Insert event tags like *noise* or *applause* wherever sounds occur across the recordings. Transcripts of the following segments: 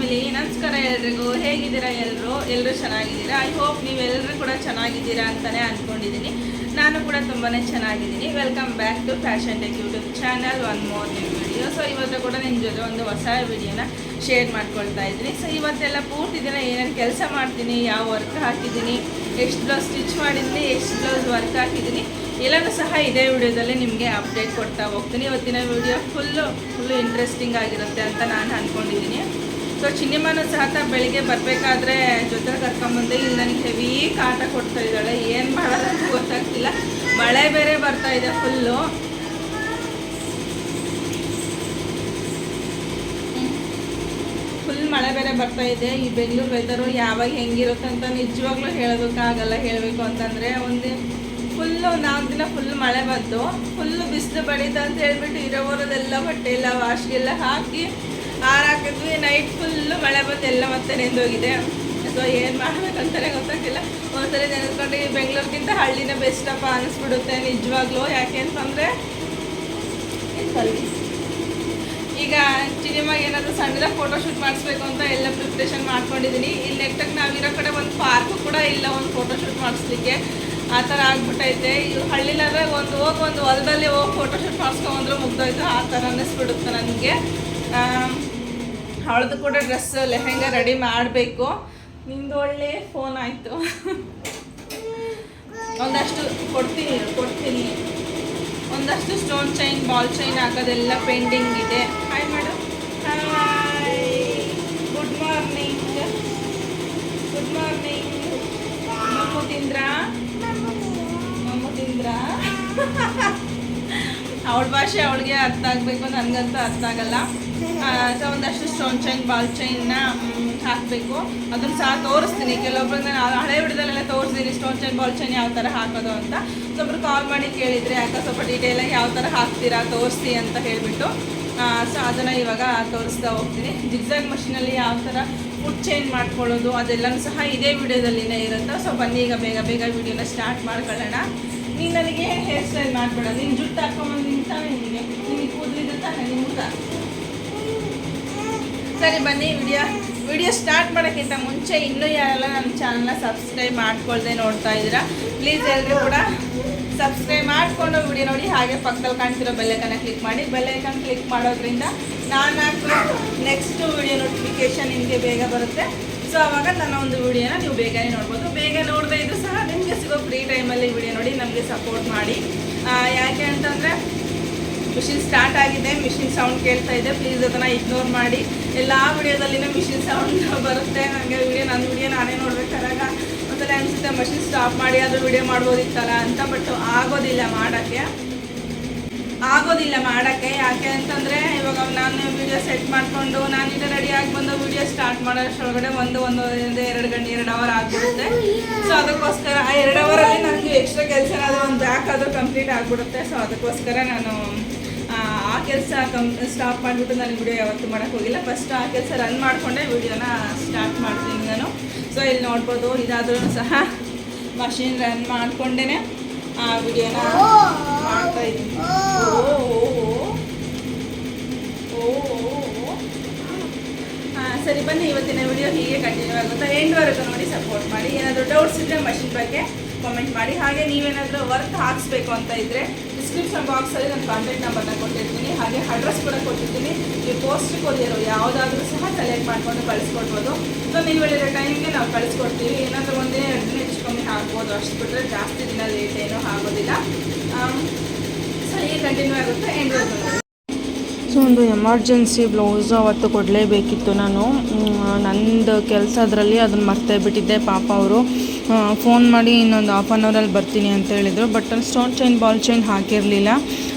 Family ನಮಸ್ಕಾರ ಎಲ್ರಿಗೂ. ಹೇಗಿದ್ದೀರಾ ಎಲ್ಲರೂ ಎಲ್ಲರೂ ಚೆನ್ನಾಗಿದ್ದೀರಾ? ಐ ಹೋಪ್ ನೀವೆಲ್ಲರೂ ಕೂಡ ಚೆನ್ನಾಗಿದ್ದೀರಾ ಅಂತಲೇ ಅಂದ್ಕೊಂಡಿದ್ದೀನಿ ನಾನು ಕೂಡ ತುಂಬಾ ಚೆನ್ನಾಗಿದ್ದೀನಿ. Welcome back to fashion tech YouTube channel one more new video so ಇವತ್ತು ಕೂಡ ನಿಮ್ಮ ಜೊತೆ ಒಂದು ಹೊಸ ವಿಡಿಯೋನ ಶೇರ್ ಮಾಡ್ಕೊಳ್ತಾ ಇದ್ದೀನಿ. ಸೊ ಇವತ್ತೆಲ್ಲ ಪೂರ್ತಿ ದಿನ ಏನೇನು ಕೆಲಸ ಮಾಡ್ತೀನಿ, ಯಾವ ವರ್ಕ್ ಹಾಕಿದ್ದೀನಿ, ಎಷ್ಟು ಬ್ಲೌಸ್ ಸ್ಟಿಚ್ ಮಾಡಿದ್ದೀನಿ ಎಷ್ಟು ಬ್ಲೌಸ್ ವರ್ಕ್ ಹಾಕಿದ್ದೀನಿ, ಎಲ್ಲನೂ ಸಹ ಇದೇ ವಿಡಿಯೋದಲ್ಲಿ ನಿಮಗೆ ಅಪ್ಡೇಟ್ ಕೊಡ್ತಾ ಹೋಗ್ತೀನಿ. ಇವತ್ತಿನ ವಿಡಿಯೋ ಫುಲ್ಲು ಫುಲ್ಲು ಇಂಟ್ರೆಸ್ಟಿಂಗ್ ಆಗಿರುತ್ತೆ ಅಂತ ನಾನು ಅಂದ್ಕೊಂಡಿದ್ದೀನಿ ಸೊ ಚಿನ್ನಿಮನು ಸಹ ಬೆಳಿಗ್ಗೆ ಬರಬೇಕಾದ್ರೆ ಜೊತೆ ಕರ್ಕೊಂಬಂದೆ, ಇಲ್ಲಿ ನನಗೆ ಹೆವಿ ಕಾಟ ಕೊಡ್ತಾ ಇದ್ದಾಳೆ, ಏನು ಮಾಡೋದಂತ ಗೊತ್ತಾಗ್ತಿಲ್ಲ. ಮಳೆ ಬೇರೆ ಬರ್ತಾ ಇದೆ ಫುಲ್ಲು ಫುಲ್ ಮಳೆ ಬೇರೆ ಬರ್ತಾ ಇದೆ. ಈ ಬೆಂಗಳೂರು ವೆದರು ಯಾವಾಗ ಹೆಂಗಿರುತ್ತೆ ಅಂತ ನಿಜವಾಗ್ಲೂ ಹೇಳೋದಕ್ಕಾಗಲ್ಲ, ಹೇಳಬೇಕು ಅಂತಂದರೆ ಒಂದು ಫುಲ್ಲು ನಾಲ್ಕು ದಿನ ಫುಲ್ ಮಳೆ ಬಂತು ಫುಲ್ಲು ಬಿಸಿಲು ಬಡಿತ ಅಂತ ಹೇಳ್ಬಿಟ್ಟು ಇರೋವರದೆಲ್ಲ ಬಟ್ಟೆ ಎಲ್ಲ ವಾಶ್ಗೆಲ್ಲ ಹಾಕಿ ಹಾರಾಕಿದ್ವಿ ನೈಟ್ ಫುಲ್ಲು ಮಳೆ ಬಂದು ಎಲ್ಲ ಮತ್ತೆ ನೆಂದೋಗಿದೆ. ಸೊ ಏನು ಮಾಡಬೇಕಂತಲೇ ಗೊತ್ತಾಗ್ತಿಲ್ಲ ಒಂದ್ಸರಿ ನೆನೆಸ್ಕೊಂಡು, ಈ ಬೆಂಗಳೂರಿಗಿಂತ ಹಳ್ಳಿನೇ ಬೆಸ್ಟಪ್ಪ ಅನಿಸ್ಬಿಡುತ್ತೆ, ನಿಜವಾಗ್ಲೂ. ಯಾಕೆ ಅಂತಂದರೆ ಈಗ ಸಿನಿಮಾಗೆ ಏನಾದರೂ ಸಣ್ಣದಾಗಿ ಫೋಟೋ ಶೂಟ್ ಮಾಡಿಸ್ಬೇಕು ಅಂತ ಎಲ್ಲ ಪ್ರಿಪ್ರೇಷನ್ ಮಾಡ್ಕೊಂಡಿದ್ದೀನಿ ಇಲ್ಲಿ ನೆಟ್ಟಕ್ಕೆ ನಾವಿರೋ ಕಡೆ ಒಂದು ಪಾರ್ಕು ಕೂಡ ಇಲ್ಲ, ಒಂದು ಫೋಟೋ ಶೂಟ್ ಮಾಡಿಸ್ಲಿಕ್ಕೆ. ಆ ಥರ ಆಗ್ಬಿಟ್ಟೈತೆ ಇದು ಹಳ್ಳಿಲಾದ್ರೆ ಒಂದು ಹೋಗಿ ಒಂದು ಹೊಲದಲ್ಲಿ ಹೋಗಿ ಫೋಟೋ ಶೂಟ್ ಮಾಡಿಸ್ಕೊಂಬಂದ್ರೆ ಮುಗ್ದೋಯ್ತು. ಆ ಥರ ಅನ್ನಿಸ್ಬಿಡುತ್ತೆ ನನಗೆ. ಅವಳದು ಕೂಡ ಡ್ರೆಸ್ ಲೆಹೆಂಗ ರೆಡಿ ಮಾಡಬೇಕು. ನಿಂದು ಒಳ್ಳೆ ಫೋನ್ ಆಯಿತು. ಒಂದಷ್ಟು ಕೊಡ್ತೀನಿ ಕೊಡ್ತೀನಿ. ಒಂದಷ್ಟು ಸ್ಟೋನ್ ಚೈನ್ ಬಾಲ್ ಚೈನ್ ಹಾಕೋದೆಲ್ಲ ಪೆಂಡಿಂಗ್ ಇದೆ. Hi madam hi good morning good morning ಮಮ್ಮು ತಿಂದ್ರಾ ಮಮ್ಮು ತಿಂದ್ರಾ ಅವಳ ಭಾಷೆ ಅವಳಿಗೆ ಅರ್ಥ ಆಗಬೇಕು ನನಗಂತೂ ಅರ್ಥ ಆಗಲ್ಲ. ಸೊ ಒಂದಷ್ಟು ಸ್ಟೋನ್ ಚೈನ್ ಬಾಲ್ ಚೈನ್ನ ಹಾಕಬೇಕು. ಅದನ್ನು ಸಹ ತೋರಿಸ್ತೀನಿ. ಕೆಲವೊಬ್ಬರನ್ನ ನಾನು ಹಳೆ ಬಿಡದಲ್ಲೆಲ್ಲ ತೋರಿಸ್ತೀನಿ ಸ್ಟೋನ್ ಚೈನ್ ಬಾಲ್ ಚೈನ್ ಯಾವ ಥರ ಹಾಕೋದು ಅಂತ. ಸೊ ಒಬ್ರು ಕಾಲ್ ಮಾಡಿ ಕೇಳಿದರೆ, ಯಾಕೆ ಸ್ವಲ್ಪ ಡೀಟೇಲಾಗಿ ಯಾವ ಥರ ಹಾಕ್ತೀರಾ? ತೋರಿಸಿ ಅಂತ ಹೇಳಿಬಿಟ್ಟು ಸೊ ಅದನ್ನು ಇವಾಗ ತೋರಿಸ್ತಾ ಹೋಗ್ತೀನಿ. ಜಿಗ್ಸಾಗ್ ಮಷಿನಲ್ಲಿ ಯಾವ ಥರ ಫುಡ್ ಚೇಂಜ್ ಮಾಡ್ಕೊಳ್ಳೋದು ಅದೆಲ್ಲನೂ ಸಹ ಇದೇ ವಿಡಿಯೋದಲ್ಲಿನೇ ಇರುತ್ತೆ. ಸೊ ಬನ್ನಿ, ಈಗ ಬೇಗ ಬೇಗ ವಿಡಿಯೋನ ಸ್ಟಾರ್ಟ್ ಮಾಡ್ಕೊಳ್ಳೋಣ. ನೀನು ನನಗೆ ಹೇರ್ ಸ್ಟೈಲ್ ಮಾಡ್ಬೇಡ? ನೀನು ಜುಟ್ಟು ಹಾಕೊಂಬಂದು ನಿಂತಾನೆ ನಿನಗೆ ನಿನಗೆ ಕೂದಲಿದ್ದು ತಾನೆ ಸರಿ, ಬನ್ನಿ, ವಿಡಿಯೋ ವಿಡಿಯೋ ಸ್ಟಾರ್ಟ್ ಮಾಡೋಕ್ಕಿಂತ ಮುಂಚೆ ಇನ್ನೂ ಯಾರೆಲ್ಲ ನನ್ನ ಚಾನಲ್ನ ಸಬ್ಸ್ಕ್ರೈಬ್ ಮಾಡ್ಕೊಳ್ದೆ ನೋಡ್ತಾ ಇದ್ದೀರಾ ಪ್ಲೀಸ್ ಎಲ್ಲರೂ ಕೂಡ ಸಬ್ಸ್ಕ್ರೈಬ್ ಮಾಡಿಕೊಂಡು ವಿಡಿಯೋ ನೋಡಿ. ಹಾಗೆ ಪಕ್ಕದಲ್ಲಿ ಕಾಣ್ತಿರೋ ಬೆಲ್ಲೈಕನ್ನ ಕ್ಲಿಕ್ ಮಾಡಿ. ಬೆಲ್ಲೈಕನ್ ಕ್ಲಿಕ್ ಮಾಡೋದ್ರಿಂದ ನಾನು ಹಾಕೋ ನೆಕ್ಸ್ಟು ವಿಡಿಯೋ ನೋಟಿಫಿಕೇಶನ್ ನಿಮಗೆ ಬೇಗ ಬರುತ್ತೆ. ಸೊ ಆವಾಗ ನನ್ನ ಒಂದು ವಿಡಿಯೋನ ನೀವು ಬೇಗನೆ ನೋಡ್ಬೋದು. ಬೇಗ ನೋಡದೇ ಇದ್ರೂ ಸಹ ನಿಮಗೆ ಸಿಗೋ ಫ್ರೀ ಟೈಮಲ್ಲಿ ವಿಡಿಯೋ ನೋಡಿ ನಮಗೆ ಸಪೋರ್ಟ್ ಮಾಡಿ. ಯಾಕೆ ಅಂತಂದರೆ ಮಿಷಿನ್ ಸ್ಟಾರ್ಟ್ ಆಗಿದೆ ಮಿಷಿನ್ ಸೌಂಡ್ ಕೇಳ್ತಾ ಇದೆ. ಪ್ಲೀಸ್ ಅದನ್ನು ಇಗ್ನೋರ್ ಮಾಡಿ. ಎಲ್ಲ ವಿಡಿಯೋದಲ್ಲಿನ ಮಿಷಿನ್ ಸೌಂಡ್ ಬರುತ್ತೆ. ನನಗೆ ವಿಡಿಯೋ ನನ್ನ ವಿಡಿಯೋ ನಾನೇ ನೋಡ್ಬೇಕಾದಾಗ ಒಂದ್ಸಲ ಅನಿಸುತ್ತೆ ಮಷಿನ್ ಸ್ಟಾಪ್ ಮಾಡಿ ಆದರೂ ವಿಡಿಯೋ ಮಾಡ್ಬೋದಿತ್ತಲ್ಲ ಅಂತ ಬಟ್ ಆಗೋದಿಲ್ಲ ಮಾಡೋಕ್ಕೆ. ಆಗೋದಿಲ್ಲ ಮಾಡೋಕ್ಕೆ. ಯಾಕೆ ಅಂತಂದರೆ ಇವಾಗ ನಾನು ವಿಡಿಯೋ ಸೆಟ್ ಮಾಡಿಕೊಂಡು ನಾನೀಗ ರೆಡಿಯಾಗಿ ಬಂದು ವಿಡಿಯೋ ಸ್ಟಾರ್ಟ್ ಮಾಡೋಷ್ಟೊಳಗಡೆ ಒಂದು ಒಂದು ಎರಡು ಗಂಟೆ ಎರಡು ಅವರ್ ಆಗಿಬಿಡುತ್ತೆ. ಸೊ ಅದಕ್ಕೋಸ್ಕರ ಆ ಎರಡು ಅವರಲ್ಲಿ ನನಗೆ ಎಕ್ಸ್ಟ್ರಾ ಕೆಲಸ ಏನಾದರೂ ಒಂದು ಬ್ಯಾಕ್ ಆದರೂ ಕಂಪ್ಲೀಟ್ ಆಗಿಬಿಡುತ್ತೆ. ಸೊ ಅದಕ್ಕೋಸ್ಕರ ನಾನು ಆ, ಆ ಕೆಲಸ ಕಂ ಸ್ಟಾಪ್ ಮಾಡಿಬಿಟ್ಟು ನಾನು ವಿಡಿಯೋ ಯಾವತ್ತೂ ಮಾಡೋಕ್ಕೆ ಹೋಗಿಲ್ಲ. ಫಸ್ಟ್ ಆ ಕೆಲಸ ರನ್ ಮಾಡಿಕೊಂಡೆ ವಿಡಿಯೋನ ಸ್ಟಾರ್ಟ್ ಮಾಡ್ತೀನಿ ನಾನು. ಸೊ ಇಲ್ಲಿ ನೋಡ್ಬೋದು ಇದಾದರೂ ಸಹ ಮಷಿನ್ ರನ್ ಮಾಡಿಕೊಂಡೇ ಆ ವಿಡಿಯೋನ ಮಾಡ್ತಾ ಇದ್ದೀನಿ. ಸರಿ ಬನ್ನಿ ಇವತ್ತಿನ ವಿಡಿಯೋ ಹೀಗೆ ಕಂಟಿನ್ಯೂ ಆಗುತ್ತಾ? ಎಂಡ್ವರೆಗೂ ನೋಡಿ ಸಪೋರ್ಟ್ ಮಾಡಿ. ಏನಾದರೂ ಡೌಟ್ಸ್ ಇದ್ದರೆ ಮಷಿನ್ ಬಗ್ಗೆ ಕಾಮೆಂಟ್ ಮಾಡಿ. ಹಾಗೆ ನೀವೇನಾದರೂ ವರ್ಕ್ ಹಾಕಿಸ್ಬೇಕು ಅಂತ ಇದ್ದರೆ ಡಿಸ್ಕ್ರಿಪ್ಷನ್ ಬಾಕ್ಸಲ್ಲಿ ನಾನು ಕಾಂಟ್ಯಾಕ್ಟ್ ನಂಬರ್ನ ಕೊಟ್ಟಿರ್ತೀನಿ. ಹಾಗೆ ಅಡ್ರೆಸ್ ಕೂಡ ಕೊಟ್ಟಿರ್ತೀನಿ. ನೀವು ಪೋಸ್ಟ್ ಕೊರಿಯರು ಯಾವುದಾದ್ರೂ ಸಹ ಕಲೆಕ್ಟ್ ಮಾಡಿಕೊಂಡು ಕಳಿಸ್ಕೊಡ್ಬೋದು. ಸೊ ನೀವು ಹೇಳಿರೋ ಟೈಮ್ಗೆ ನಾವು ಕಳಿಸ್ಕೊಡ್ತೀವಿ. ಏನಾದರೂ ಒಂದೇ ಎರಡು ಹೆಚ್ಚು ಕಮ್ಮಿ ಆಗ್ಬೋದು ಅಷ್ಟು ಬಿಟ್ಟರೆ ಜಾಸ್ತಿ ದಿನ ಲೇಟ್ ಏನೂ ಆಗೋದಿಲ್ಲ. ಸೊ ಈ ಕಂಟಿನ್ಯೂ ಆಗುತ್ತೆ. ಎಂಡ್ ಸೊ ಒಂದು ಎಮರ್ಜೆನ್ಸಿ ಬ್ಲೌಸ್ ಅವತ್ತು ಕೊಡಲೇಬೇಕಿತ್ತು ನಾನು. ನಂದು ಕೆಲಸದ್ರಲ್ಲಿ ಅದನ್ನು ಮರ್ತೇ ಬಿಟ್ಟಿದ್ದೆ ಪಾಪ ಅವರು. ಫೋನ್ ಮಾಡಿ ಇನ್ನೊಂದು ಹಾಫ್ ಆನ್ ಅವರಲ್ಲಿ ಬರ್ತೀನಿ ಅಂತ ಹೇಳಿದರು. ಬಟ್ ಅಲ್ಲಿ ಸ್ಟೋನ್ ಚೈನ್ ಬಾಲ್ ಚೈನ್ ಹಾಕಿರಲಿಲ್ಲ.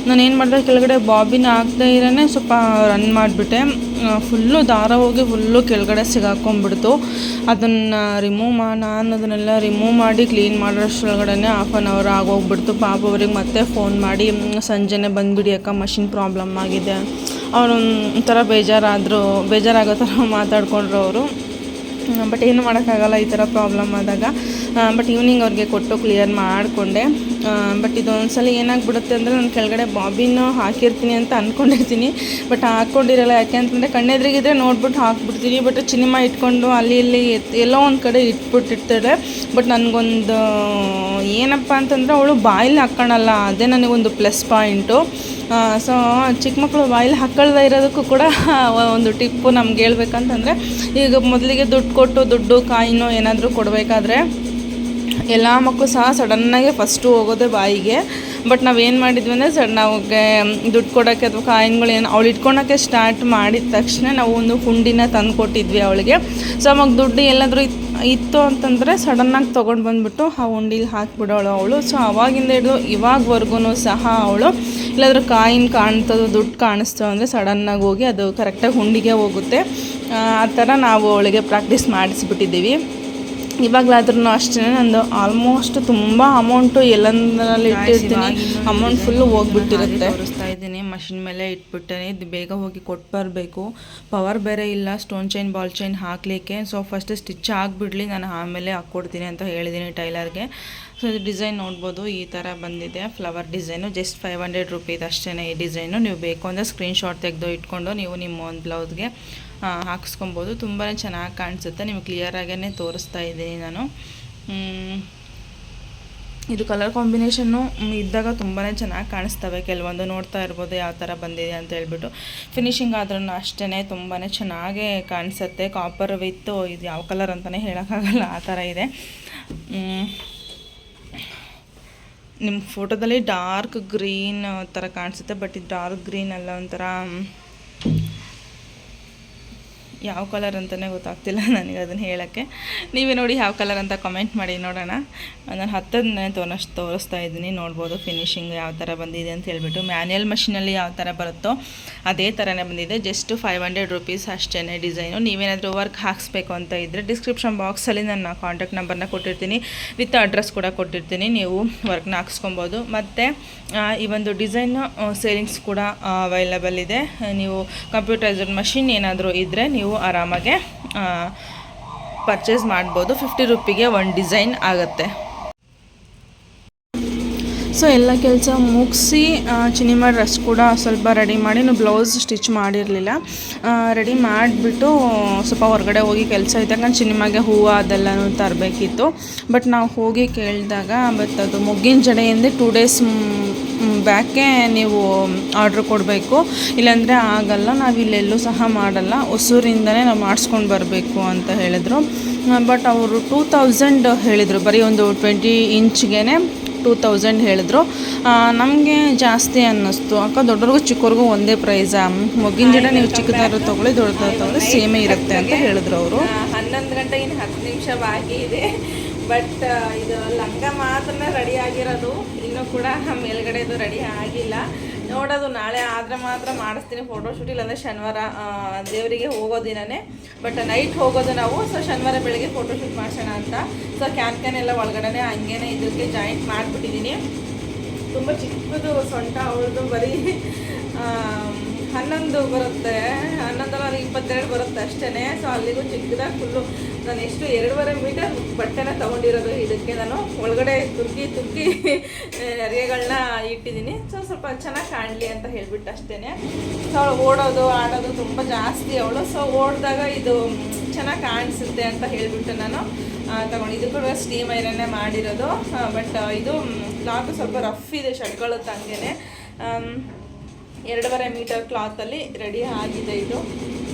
ನಾನು ಏನು ಮಾಡಿದೆ ಕೆಳಗಡೆ ಬಾಬಿನ ಹಾಕದೇ ಇರೋನೇ ಸ್ವಲ್ಪ ರನ್ ಮಾಡಿಬಿಟ್ಟೆ. ಫುಲ್ಲು ದಾರ ಹೋಗಿ ಫುಲ್ಲು ಕೆಳಗಡೆ ಸಿಗಾಕೊಂಡ್ಬಿಡ್ತು. ಅದನ್ನು ರಿಮೂವ್ ಮಾ ನಾನು ಅದನ್ನೆಲ್ಲ ರಿಮೂವ್ ಮಾಡಿ ಕ್ಲೀನ್ ಮಾಡೋಷ್ಟ್ರೊಳಗಡೆ ಹಾಫ್ ಆನ್ ಅವರ್ ಆಗೋಗ್ಬಿಡ್ತು. ಪಾಪ ಅವ್ರಿಗೆ ಮತ್ತೆ ಫೋನ್ ಮಾಡಿ "ಮ್, ಸಂಜೆನೆ ಬಂದುಬಿಡಿ ಅಕ್ಕ ಮಷಿನ್ ಪ್ರಾಬ್ಲಮ್ ಆಗಿದೆ. ಅವರು ಒಂಥರ ಬೇಜಾರಾದರು ಬೇಜಾರಾಗೋ ಥರ ಮಾತಾಡ್ಕೊಂಡ್ರು ಅವರು. ಬಟ್ ಏನು ಮಾಡೋಕ್ಕಾಗಲ್ಲ ಈ ಥರ ಪ್ರಾಬ್ಲಮ್ ಆದಾಗ. ಬಟ್ ಈವ್ನಿಂಗ್ ಅವ್ರಿಗೆ ಕೊಟ್ಟು ಕ್ಲಿಯರ್ ಮಾಡಿಕೊಂಡೆ. ಬಟ್ ಇದು ಒಂದ್ಸಲ ಏನಾಗ್ಬಿಡುತ್ತೆ ಅಂದರೆ ನಾನು ಕೆಳಗಡೆ ಬಾಬಿನ ಹಾಕಿರ್ತೀನಿ ಅಂತ ಅಂದ್ಕೊಂಡಿರ್ತೀನಿ ಬಟ್ ಹಾಕ್ಕೊಂಡಿರಲ್ಲ, ಯಾಕೆ ಅಂತಂದರೆ ಕಣ್ಣೆದ್ರಿಗಿದ್ರೆ ನೋಡ್ಬಿಟ್ಟು ಹಾಕ್ಬಿಡ್ತೀನಿ. ಬಟ್ ಸಿನಿಮಾ ಇಟ್ಕೊಂಡು ಅಲ್ಲಿ ಇಲ್ಲಿ ಎಲ್ಲೋ ಒಂದು ಕಡೆ ಇಟ್ಬಿಟ್ಟಿರ್ತಾಳೆ ಬಟ್ ನನಗೊಂದು, ಏನಪ್ಪ ಅಂತಂದರೆ ಅವಳು ಬಾಯಲ್ಲಿ ಹಾಕ್ಕೊಳಲ್ಲ ಅದೇ ನನಗೊಂದು ಪ್ಲಸ್ ಪಾಯಿಂಟು ಸೊ ಚಿಕ್ಕ ಮಕ್ಕಳು ಬಾಯಲ್ಲಿ ಹಾಕ್ಕೊಳ್ದೇ ಇರೋದಕ್ಕೂ ಕೂಡ ಒಂದು ಟಿಪ್ಪು ನಮ್ಗೆ ಹೇಳ್ಬೇಕಂತಂದರೆ, ಈಗ ಮೊದಲಿಗೆ ದುಡ್ಡು ಕೊಟ್ಟು ದುಡ್ಡು, ಕಾಯಿನೋ ಏನಾದರೂ ಕೊಡಬೇಕಾದ್ರೆ ಎಲ್ಲ ಮಕ್ಕಳು ಸಹ ಸಡನ್ನಾಗೆ ಫಸ್ಟು ಹೋಗೋದೇ ಬಾಯಿಗೆ. ಬಟ್ ನಾವೇನು ಮಾಡಿದ್ವಿ ಅಂದರೆ ಸಡ್ ನಾವ್ಗೆ ದುಡ್ಡು ಕೊಡೋಕ್ಕೆ ಅಥವಾ ಕಾಯಿನ್ಗಳು ಏನು ಅವಳು ಇಟ್ಕೊಳಕ್ಕೆ ಸ್ಟಾರ್ಟ್ ಮಾಡಿದ ತಕ್ಷಣ ನಾವು ಒಂದು ಹುಂಡಿನ ತಂದು ಕೊಟ್ಟಿದ್ವಿ ಅವಳಿಗೆ. ಸೊ ಅವಾಗ ದುಡ್ಡು ಎಲ್ಲಾದರೂ ಇತ್, ಇತ್ತು ಅಂತಂದರೆ ಸಡನ್ನಾಗಿ ತೊಗೊಂಡು ಬಂದುಬಿಟ್ಟು ಆ ಹುಂಡಿಲಿ ಹಾಕಿಬಿಡೋಳು ಅವಳು. ಸೊ ಅವಾಗಿಂದ ಹಿಡಿದು ಇವಾಗವರೆಗೂ ಸಹ ಅವಳು. ಇಲ್ಲಾದರೂ ಕಾಯಿನ್ ಕಾಣ್ತದೋ, ದುಡ್ಡು ಕಾಣಿಸ್ತೋ ಅಂದರೆ ಸಡನ್ನಾಗಿ ಹೋಗಿ ಅದು ಕರೆಕ್ಟಾಗಿ ಹುಂಡಿಗೆ ಹೋಗುತ್ತೆ. ಆ ಥರ ನಾವು ಅವಳಿಗೆ ಪ್ರಾಕ್ಟೀಸ್ ಮಾಡಿಸ್ಬಿಟ್ಟಿದ್ದೀವಿ. ಇವಾಗಲಾದ್ರೂ ಅಷ್ಟೇ ನಂದು ಆಲ್ಮೋಸ್ಟ್ ತುಂಬ ಅಮೌಂಟು ಎಲ್ಲಂದ್ರಲ್ಲಿ ಇಟ್ಟಿರ್ತೀನಿ. ಅಮೌಂಟ್ ಫುಲ್ಲು ಹೋಗ್ಬಿಟ್ಟಿರುತ್ತೆ. ತೋರಿಸ್ತಾ ಇದ್ದೀನಿ. ಮಷಿನ್ ಮೇಲೆ ಇಟ್ಬಿಟ್ಟೇನೆ. ಇದು ಬೇಗ ಹೋಗಿ ಕೊಟ್ಟು ಬರಬೇಕು. ಪವರ್ ಬೇರೆ ಇಲ್ಲ. ಸ್ಟೋನ್ ಚೈನ್ ಬಾಲ್ ಚೈನ್ ಹಾಕಲಿಕ್ಕೆ. ಸೊ ಫಸ್ಟ್ ಸ್ಟಿಚ್ ಆಗಿಬಿಡ್ಲಿ. ನಾನು ಆಮೇಲೆ ಹಾಕ್ಕೊಡ್ತೀನಿ ಅಂತ ಹೇಳಿದ್ದೀನಿ ಟೈಲರ್ಗೆ. ಸೊ ಇದು ಡಿಸೈನ್ ನೋಡ್ಬೋದು. ಈ ಥರ ಬಂದಿದೆ. Flower design just five hundred rupees ಅಷ್ಟೇ ಈ ಡಿಸೈನು ನೀವು ಬೇಕು ಅಂದರೆ ಸ್ಕ್ರೀನ್ಶಾಟ್ ತೆಗೆದು ಇಟ್ಕೊಂಡು ನೀವು ನಿಮ್ಮ ಒಂದು ಬ್ಲೌಸ್ಗೆ ಹಾಕ್ಸ್ಕೊಬೋದು. ತುಂಬಾ ಚೆನ್ನಾಗಿ ಕಾಣಿಸುತ್ತೆ. ನಿಮಗೆ ಕ್ಲಿಯರಾಗೇ ತೋರಿಸ್ತಾ ಇದ್ದೀನಿ ನಾನು. ಇದು ಕಲರ್ ಕಾಂಬಿನೇಷನ್ನು ಇದ್ದಾಗ ತುಂಬಾ ಚೆನ್ನಾಗಿ ಕಾಣಿಸ್ತವೆ. ಕೆಲವೊಂದು ನೋಡ್ತಾ ಇರ್ಬೋದು ಯಾವ ಥರ ಬಂದಿದೆ ಅಂತ ಹೇಳ್ಬಿಟ್ಟು. ಫಿನಿಶಿಂಗ್ ಆದ್ರೂ ಅಷ್ಟೇ ತುಂಬಾ ಚೆನ್ನಾಗೇ ಕಾಣಿಸುತ್ತೆ. ಕಾಪರ್ ವಿತ್ ಇದು ಯಾವ ಕಲರ್ ಅಂತಲೇ ಹೇಳೋಕ್ಕಾಗಲ್ಲ. ಆ ಥರ ಇದೆ. ನಿಮ್ಮ ಫೋಟೋದಲ್ಲಿ ಡಾರ್ಕ್ ಗ್ರೀನ್ ಥರ ಕಾಣಿಸುತ್ತೆ. ಬಟ್ ಇದು ಡಾರ್ಕ್ ಗ್ರೀನ್ ಅಲ್ಲ ಒಂಥರ ಯಾವ ಕಲರ್ ಅಂತಲೇ ಗೊತ್ತಾಗ್ತಿಲ್ಲ *laughs* ನನಗೆ ಅದನ್ನು ಹೇಳೋಕ್ಕೆ. ನೀವೇ ನೋಡಿ ಯಾವ ಕಲರ್ ಅಂತ ಕಮೆಂಟ್ ಮಾಡಿ ನೋಡೋಣ. ನಾನು ಹತ್ತದನ್ನೇ ತೋರಿಸ್ ತೋರಿಸ್ತಾ ಇದ್ದೀನಿ. ನೋಡ್ಬೋದು ಫಿನಿಶಿಂಗ್ ಯಾವ ಥರ ಬಂದಿದೆ ಅಂತ ಹೇಳ್ಬಿಟ್ಟು. ಮ್ಯಾನ್ಯಲ್ ಮಷಿನಲ್ಲಿ ಯಾವ ಥರ ಬರುತ್ತೋ ಅದೇ ಥರನೇ ಬಂದಿದೆ. ಜಸ್ಟ್ ಫೈವ್ ಹಂಡ್ರೆಡ್ ರುಪೀಸ್ ಅಷ್ಟೇ ಡಿಸೈನು ನೀವೇನಾದರೂ ವರ್ಕ್ ಹಾಕಿಸ್ಬೇಕು ಅಂತ ಇದ್ದರೆ ಡಿಸ್ಕ್ರಿಪ್ಷನ್ ಬಾಕ್ಸಲ್ಲಿ ನನ್ನ ಕಾಂಟ್ಯಾಕ್ಟ್ ನಂಬರ್ನ ಕೊಟ್ಟಿರ್ತೀನಿ. ವಿತ್ ಅಡ್ರೆಸ್ ಕೂಡ ಕೊಟ್ಟಿರ್ತೀನಿ. ನೀವು ವರ್ಕ್ನ ಹಾಕ್ಸ್ಕೊಬೋದು. ಮತ್ತು ಈ ಒಂದು ಡಿಸೈನ್ ಸೇಲಿಂಗ್ಸ್ ಕೂಡ ಅವೈಲಬಲ್ ಇದೆ. ನೀವು ಕಂಪ್ಯೂಟರೈಸ್ಡ್ ಮಷಿನ್ ಏನಾದರೂ ಇದ್ದರೆ ನೀವು ಆರಾಮಾಗೆ ಪರ್ಚೇಸ್ ಮಾಡ್ಬೋದು. ಫಿಫ್ಟಿ ರುಪಿಗೆ ಒಂದು ಡಿಸೈನ್ ಆಗುತ್ತೆ. ಸೊ ಎಲ್ಲ ಕೆಲಸ ಮುಗಿಸಿ ಚಿನಿಮಾ ರಸ್ ಕೂಡ ಸ್ವಲ್ಪ ರೆಡಿ ಮಾಡಿ ನಾವು ಬ್ಲೌಸ್ ಸ್ಟಿಚ್ ಮಾಡಿರಲಿಲ್ಲ. ರೆಡಿ ಮಾಡಿಬಿಟ್ಟು ಸ್ವಲ್ಪ ಹೊರಗಡೆ ಹೋಗಿ ಕೆಲಸ ಇದ್ದಾಗ ನಾನು ಚಿನಿಮಾಗೆ ಹೂವು ಅದೆಲ್ಲನೂ ತರಬೇಕಿತ್ತು. ಬಟ್ ನಾವು ಹೋಗಿ ಕೇಳಿದಾಗ ಬಟ್ ಅದು ಮೊಗ್ಗಿನ ಜಡೆಯಿಂದ ಟೂ ಡೇಸ್ ಬ್ಯಾಕೆ ನೀವು ಆರ್ಡ್ರ್ ಕೊಡಬೇಕು. ಇಲ್ಲಾಂದರೆ ಆಗಲ್ಲ, ನಾವು ಇಲ್ಲೆಲ್ಲೂ ಸಹ ಮಾಡಲ್ಲ. ಹೊಸೂರಿಂದನೇ ನಾವು ಮಾಡಿಸ್ಕೊಂಡು ಬರಬೇಕು ಅಂತ ಹೇಳಿದ್ರು. ಬಟ್ ಅವರು ಟೂ ತೌಸಂಡ್ ಹೇಳಿದರು. ಬರೀ ಒಂದು ಟ್ವೆಂಟಿ ಇಂಚ್ಗೆ ಟೂ ತೌಸಂಡ್ ಹೇಳಿದ್ರು. ನಮಗೆ ಜಾಸ್ತಿ ಅನ್ನಿಸ್ತು. ಅಕ್ಕ, ದೊಡ್ಡವ್ರಿಗೂ ಚಿಕ್ಕವ್ರಿಗೂ ಒಂದೇ ಪ್ರೈಸಾ. ಮೊಗ್ಗಿನ ಜಡ ನೀವು ಚಿಕ್ಕದಾದ್ರು ತೊಗೊಳ್ಳಿ, ದೊಡ್ಡದಾದ್ರು ತೊಗೊಳ್ಳಿ, ಸೇಮೇ ಇರುತ್ತೆ ಅಂತ ಹೇಳಿದ್ರು ಅವರು. ಹನ್ನೊಂದು ಗಂಟೆ ಇನ್ನು ಹತ್ತು ನಿಮಿಷ ಬಾಕಿ ಇದೆ. ಬಟ್ ಇದು ಲಂಗ ಮಾತ್ರ ರೆಡಿ ಆಗಿರೋದು. ಇನ್ನೂ ಕೂಡ ಮೇಲ್ಗಡೆದು ರೆಡಿ ಆಗಿಲ್ಲ. ನೋಡೋದು ನಾಳೆ, ಆದರೆ ಮಾತ್ರ ಮಾಡಿಸ್ತೀನಿ ಫೋಟೋಶೂಟ್ ಇಲ್ಲಾಂದರೆ ಶನಿವಾರ ದೇವರಿಗೆ ಹೋಗೋ ದಿನನೇ. ಬಟ್ ನೈಟ್ ಹೋಗೋದು ನಾವು. ಸೊ ಶನಿವಾರ ಬೆಳಗ್ಗೆ ಫೋಟೋಶೂಟ್ ಮಾಡ್ಸೋಣ ಅಂತ. ಸೊ ಕ್ಯಾನ್ ಕ್ಯಾನ್ ಎಲ್ಲ ಒಳಗಡೆ ಹಂಗೇನೆ ಇದಕ್ಕೆ ಜಾಯಿಂಟ್ ಮಾಡಿಬಿಟ್ಟಿದ್ದೀನಿ. ತುಂಬ ಚಿಕ್ಕದು ಸೊಂಟ ಅವಳದು ಬರೀ ಹನ್ನೊಂದು ಬರುತ್ತೆ. ಹನ್ನೊಂದಲ್ಲ ಇಪ್ಪತ್ತೆರಡು ಬರುತ್ತೆ ಅಷ್ಟೇ ಸೊ ಅಲ್ಲಿಗೂ ಚಿಕ್ಕದಾಗಿ ಫುಲ್ಲು ನಾನು ಎಷ್ಟು ಎರಡೂವರೆ ಮೀಟರ್ ಬಟ್ಟೆನ ತೊಗೊಂಡಿರೋದು. ಇದಕ್ಕೆ ನಾನು ಒಳಗಡೆ ತುಕ್ಕಿ ತುಕ್ಕಿ ನೆರೆಗಳನ್ನ *laughs* ಇಟ್ಟಿದ್ದೀನಿ. ಸೊ ಸ್ವಲ್ಪ ಚೆನ್ನಾಗಿ ಕಾಣಲಿ ಅಂತ ಹೇಳ್ಬಿಟ್ಟು ಅಷ್ಟೇ ಸೊ ಅವಳು ಓಡೋದು ಆಡೋದು ತುಂಬ ಜಾಸ್ತಿ ಅವಳು. ಸೊ ಓಡಿದಾಗ ಇದು ಚೆನ್ನಾಗಿ ಕಾಣಿಸುತ್ತೆ ಅಂತ ಹೇಳಿಬಿಟ್ಟು ನಾನು ತಗೊಂಡು. ಇದು ಕೂಡ ಸ್ಟೀಮ್ ಐರನ್ನೇ ಮಾಡಿರೋದು. ಬಟ್ ಇದು ಕ್ಲಾತು ಸ್ವಲ್ಪ ರಫ್ ಇದೆ ಶರ್ಟ್ಗಳು ಆಮ್, ಎರಡೂವರೆ ಮೀಟರ್ ಕ್ಲಾತಲ್ಲಿ ರೆಡಿ ಆಗಿದೆ ಇದು.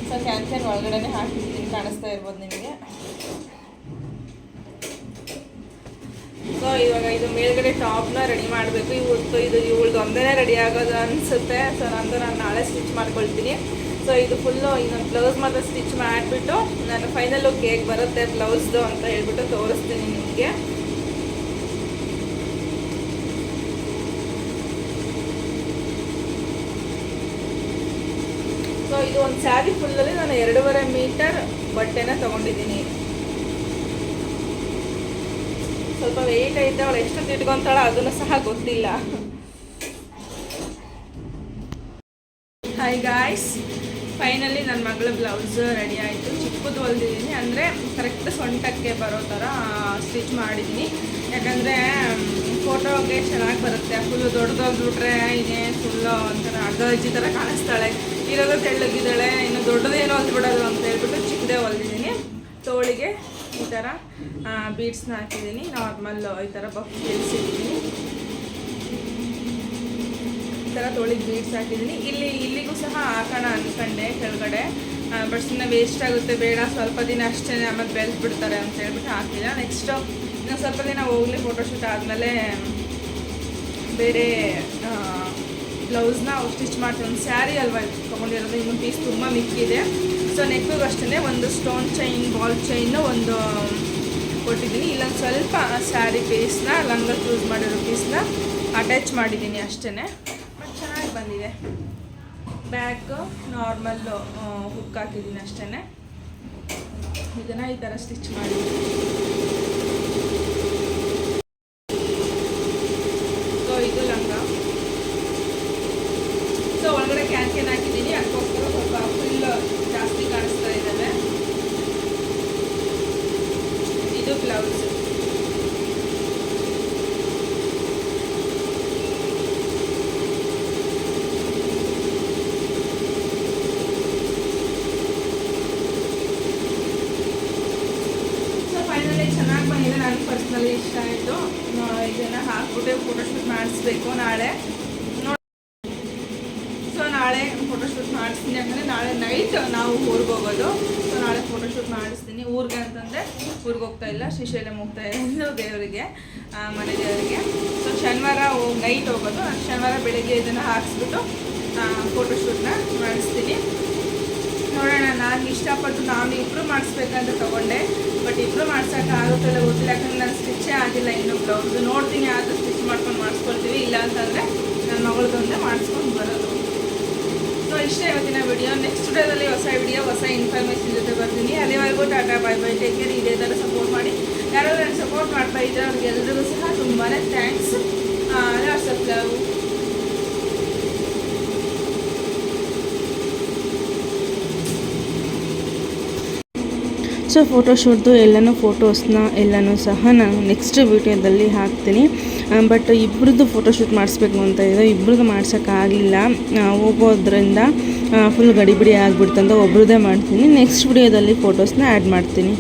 ಸೊ ಕ್ಯಾನ್ಸನ್ ಒಳಗಡೆ ಹಾಕಿದ್ದೀನಿ, ಕಾಣಿಸ್ತಾ ಇರ್ಬೋದು ನಿಮಗೆ. ಸೊ ಇವಾಗ ಇದು ಮೇಲ್ಗಡೆ ಟಾಪ್ನ ರೆಡಿ ಮಾಡಬೇಕು. ಇವತ್ತು ಇದು ಇವಳ್ದು ಒಂದೇ ರೆಡಿ ಆಗೋದು ಅನಿಸುತ್ತೆ. ಸೊ ನಂದು ನಾನು ನಾಳೆ ಸ್ಟಿಚ್ ಮಾಡ್ಕೊಳ್ತೀನಿ. ಸೊ ಇದು ಫುಲ್ಲು ಇನ್ನೊಂದು ಬ್ಲೌಸ್ ಮಾತ್ರ ಸ್ಟಿಚ್ ಮಾಡಿಬಿಟ್ಟು, ನಾನು ಫೈನಲ್ ಕೇಕ್ ಬರುತ್ತೆ ಬ್ಲೌಸ್ದು ಅಂತ ಹೇಳ್ಬಿಟ್ಟು ತೋರಿಸ್ತೀನಿ ನಿಮಗೆ. ಇದು ಒಂದು ಸ್ಯಾರಿ ಫುಲ್ಲಲ್ಲಿ ನಾನು ಎರಡೂವರೆ ಮೀಟರ್ ಬಟ್ಟೆನ ತಗೊಂಡಿದ್ದೀನಿ. ಸ್ವಲ್ಪ ವೆಯ್ಟ್ ಐತೆ ಅವಳು ಎಷ್ಟು ಇಟ್ಕೊಂತಾಳ ಅದನ್ನು ಸಹ ಗೊತ್ತಿಲ್ಲ. ಹಾಯ್ ಗಾಯ್ಸ್ ಫೈನಲಿ ನನ್ನ ಮಗಳ ಬ್ಲೌಸ್ ರೆಡಿ ಆಯಿತು. ಚಿಕ್ಕದು ಹೊಲ್ದಿದ್ದೀನಿ ಅಂದರೆ ಕರೆಕ್ಟ್ ಸೊಂಟಕ್ಕೆ ಬರೋ ಥರ ಸ್ಟಿಚ್ ಮಾಡಿದ್ದೀನಿ. ಯಾಕಂದರೆ ಫೋಟೋಗೆ ಚೆನ್ನಾಗಿ ಬರುತ್ತೆ. ಫುಲ್ಲು ದೊಡ್ಡದೋಗ್ಬಿಟ್ರೆ ಇದೆ ಫುಲ್ಲು ಒಂಥರ ಅಗಜ್ಜಿ ಥರ ಕಾಣಿಸ್ತಾಳೆ. ಇರೋದು ತೆಳ್ಳಗಿದ್ದಾಳೆ, ಇನ್ನು ದೊಡ್ಡದೇನೋ ಹೊಲ್ದ್ಬಿಡೋದು ಅಂತ ಹೇಳ್ಬಿಟ್ಟು ಚಿಕ್ಕದೇ ಹೊಲ್ದಿದ್ದೀನಿ. ತೋಳಿಗೆ ಈ ಥರ ಬೀಡ್ಸ್ನ ಹಾಕಿದ್ದೀನಿ. ನಾರ್ಮಲ್ ಈ ಥರ ಬಫ್ ಬೆಳೆಸಿದ್ದೀನಿ ಈ ಥರ ತೋಳಿಗೆ ಬೀಡ್ಸ್ ಹಾಕಿದ್ದೀನಿ. ಇಲ್ಲಿ, ಇಲ್ಲಿಗೂ ಸಹ ಹಾಕೋಣ ಅಂದ್ಕೊಂಡೆ ಕೆಳಗಡೆ. ಬಟ್ ಸುಮ್ಮನೆ ವೇಸ್ಟ್ ಆಗುತ್ತೆ, ಬೇಡ, ಸ್ವಲ್ಪ ದಿನ ಅಷ್ಟೇ ಆಮೇಲೆ ಬೆಳೆಸ್ಬಿಡ್ತಾರೆ ಅಂತ ಹೇಳ್ಬಿಟ್ಟು ಹಾಕಿಲ್ಲ. ನೆಕ್ಸ್ಟು ಇನ್ನು ಸ್ವಲ್ಪ ದಿನ ಹೋಗ್ಲಿ ಫೋಟೋಶೂಟ್ ಆದಮೇಲೆ ಬೇರೆ ಬ್ಲೌಸ್ನ ಸ್ಟಿಚ್ ಮಾಡ್ತೀವಿ. ಒಂದು ಸ್ಯಾರಿ ಅಲ್ವಾ ತೊಗೊಂಡಿರೋದು? ಇನ್ನೊಂದು ಪೀಸ್ ತುಂಬ ಮಿಕ್ಕಿದೆ. ಸೊ ನೆಕ್ಗೂ ಅಷ್ಟೇ ಒಂದು ಸ್ಟೋನ್ ಚೈನ್ ಬಾಲ್ ಚೈನು ಒಂದು ಕೊಟ್ಟಿದ್ದೀನಿ. ಇಲ್ಲೊಂದು ಸ್ವಲ್ಪ ಸ್ಯಾರಿ ಪೀಸ್ನ ಲಂಗ ಚೂಸ್ ಮಾಡಿರೋ ಪೀಸ್ನ ಅಟ್ಯಾಚ್ ಮಾಡಿದ್ದೀನಿ ಅಷ್ಟೇ ಬಟ್ ಚೆನ್ನಾಗಿ ಬಂದಿದೆ. ಬ್ಯಾಗು ನಾರ್ಮಲ್ಲು ಹುಕ್ ಹಾಕಿದ್ದೀನಿ ಅಷ್ಟೇ ಇದನ್ನು ಈ ಥರ ಸ್ಟಿಚ್ ಮಾಡಿದ್ದೀನಿ ಸೊ ಇದು ಲಂಗ ಸೊ ಒಳಗಡೆ ಕ್ಯಾನ್ ಕ್ಯಾನ್ ಹಾಕಿದ್ದೀನಿ ಅದಕ್ಕೋಸ್ಕರ ಸ್ವಲ್ಪ ಫುಲ್ ಜಾಸ್ತಿ ಕಾಣಿಸ್ತಾ ಇದ್ದಾವೆ ಇದು ಬ್ಲೌಸ್ ಸೊ ಫೈನಲಿ ಚೆನ್ನಾಗಿ ಬಂದಿದೆ ನನಗೆ ಪರ್ಸ್ನಲಿ ಇಷ್ಟ ಆಯಿತು ಇದನ್ನು ಹಾಕ್ಬಿಟ್ಟು ಫೋಟೋಶೂಟ್ ಮಾಡಿಸ್ಬೇಕು ನಾಳೆ. ಸೊ ನಾಳೆ ಫೋಟೋಶೂಟ್ ಮಾಡಿಸ್ತೀನಿ ಯಾಕಂದರೆ ನಾಳೆ ನೈಟ್ ನಾವು ಊರಿಗೆ ಹೋಗೋದು. ಸೊ ನಾಳೆ ಫೋಟೋಶೂಟ್ ಮಾಡಿಸ್ತೀನಿ. ಊರಿಗೆ ಅಂತಂದರೆ ಊರಿಗೆ ಹೋಗ್ತಾ ಇಲ್ಲ, ಶ್ರೀಶೈಲಂ ಹೋಗ್ತಾ ಇಲ್ಲ *laughs* ದೇವರಿಗೆ ಮನೆ ದೇವರಿಗೆ. ಸೊ ಶನಿವಾರ ನೈಟ್ ಹೋಗೋದು. ಶನಿವಾರ ಬೆಳಗ್ಗೆ ಇದನ್ನು ಹಾಕ್ಸ್ಬಿಟ್ಟು ಫೋಟೋಶೂಟ್ನ ಮಾಡಿಸ್ತೀನಿ. ನೋಡೋಣ, ನಾನು ಇಷ್ಟಪಟ್ಟು ನಾನು ಇಬ್ಬರು ಮಾಡಿಸ್ಬೇಕಂತ ತೊಗೊಂಡೆ. ಬಟ್ ಇಬ್ಬರು ಮಾಡ್ಸೋಕೆ ಆಗುತ್ತಲ್ಲ ಗೊತ್ತಿಲ್ಲ, ಯಾಕಂದ್ರೆ ನಾನು ಸ್ಟಿಚ್ಚೇ ಆಗಿಲ್ಲ ಇನ್ನೂ ಬ್ಲೌಸ್ ನೋಡ್ತೀನಿ, ಆದರೂ ಸ್ಟಿಚ್ ಮಾಡ್ಕೊಂಡು ಮಾಡಿಸ್ಕೊಳ್ತೀವಿ, ಇಲ್ಲ ಅಂತಂದರೆ ನನ್ನ ಮಗಳದೊಂದೇ ಮಾಡಿಸ್ಕೊಂಡು ಬರೋದು. ಸೊ ಇಷ್ಟೇ ಇವತ್ತಿನ ವಿಡಿಯೋ ನೆಕ್ಸ್ಟ್ ಡೇದಲ್ಲಿ ಹೊಸ ವಿಡಿಯೋ ಹೊಸ ಇನ್ಫಾರ್ಮೇಷನ್ ಜೊತೆ ಬರ್ತೀನಿ. ಅಲ್ಲಿವರೆಗೂ tata bye bye take care ಇದೇ ಥರ ಸಪೋರ್ಟ್ ಮಾಡಿ. ಯಾರಾದರೂ ನಾನು ಸಪೋರ್ಟ್ ಮಾಡ್ತಾ ಇದ್ದರೆ ಅವ್ರಿಗೆಲ್ರಿಗೂ ಸಹ ತುಂಬಾ ಥ್ಯಾಂಕ್ಸ್ ಆಫ್ ಲವ್ ಸೊ ಫೋಟೋಶೂಟ್ದು ಎಲ್ಲನೂ ಫೋಟೋಸ್ನ ಎಲ್ಲನೂ ಸಹ ನಾನು ನೆಕ್ಸ್ಟ್ ವೀಡಿಯೋದಲ್ಲಿ ಹಾಕ್ತೀನಿ. ಬಟ್ ಇಬ್ರದ್ದು ಫೋಟೋಶೂಟ್ ಮಾಡಿಸ್ಬೇಕು ಅಂತ ಇದೆ. ಇಬ್ರದ್ದು ಮಾಡ್ಸೋಕ್ಕಾಗಲಿಲ್ಲ ಹೋಗೋದ್ರಿಂದ ಫುಲ್ ಗಡಿಬಿಡಿ ಆಗಿಬಿಡ್ತಂತ ಒಬ್ರದ್ದೇ ಮಾಡ್ತೀನಿ. ನೆಕ್ಸ್ಟ್ ವಿಡಿಯೋದಲ್ಲಿ ಫೋಟೋಸ್ನ ಆ್ಯಡ್ ಮಾಡ್ತೀನಿ.